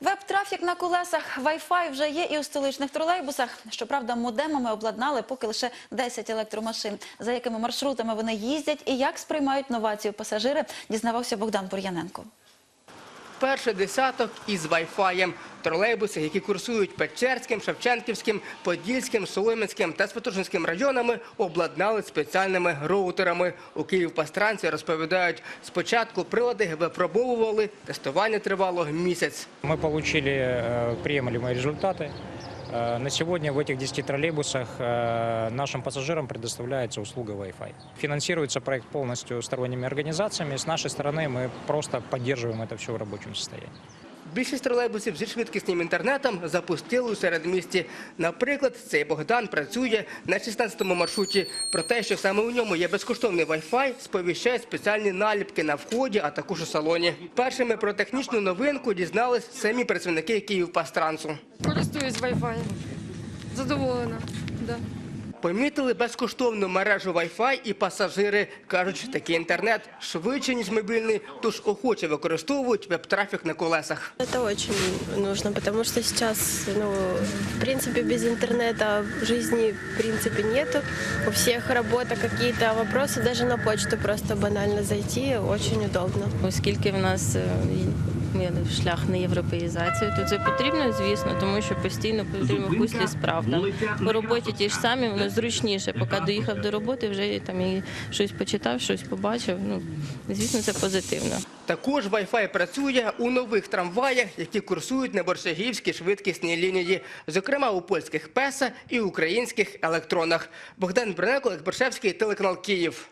Веб-трафік на колесах, Wi-Fi вже є і у столичних тролейбусах. Щоправда, модемами обладнали поки лише 10 електромашин. За якими маршрутами вони їздять і як сприймають новацію пасажири, дізнавався Богдан Бур'яненко Перший десяток із Wi-Fi. Тролейбуси, які курсують Печерським, Шевченківським, Подільським, Солом'янським та Святошинським районами, обладнали спеціальними роутерами. У Київпастранці розповідають, спочатку прилади випробовували, тестування тривало місяць. Мы получили э, приемлемые результаты. Э, На сегодня в этих 10 троллейбусах э, нашим пассажирам предоставляется услуга Wi-Fi. Финансируется проект полностью сторонними организациями. С нашей стороны мы просто поддерживаем это все в рабочем состоянии. Більшість тролейбусів зі швидкісним інтернетом запустили у середмісті. Наприклад, цей Богдан працює на 16-му маршруті. Про те, що саме у ньому є безкоштовний Wi-Fi, сповіщають спеціальні наліпки на вході, а також у салоні. Першими про технічну новинку дізнались самі працівники Київпастрансу. Користуюсь Wi-Fi. Задоволена. Да. Помітили безкоштовну мережу Wi-Fi і пасажири. Кажуть, такий інтернет швидше, ніж мобільний, тож охоче використовують веб-трафік на колесах. Это очень нужно, потому что сейчас, ну, в принципе, без интернета жизни в принципе нету. У всех работа, какие-то вопросы, даже на почту просто банально зайти очень удобно. оскільки в нас є шлях на європеїзацію, то це потрібно, звісно, тому що постійно потрібно куслі справ. Там. По роботі ті ж самі, воно зручніше, поки доїхав до роботи, вже там і щось почитав, щось побачив. Ну, звісно, це позитивно. Також Wi-Fi працює у нових трамваях, які курсують на боршагівській швидкісній лінії, зокрема у польських ПЕСА і українських електронах. Богдан Бринеко, Олег Боршевський, телеканал Київ.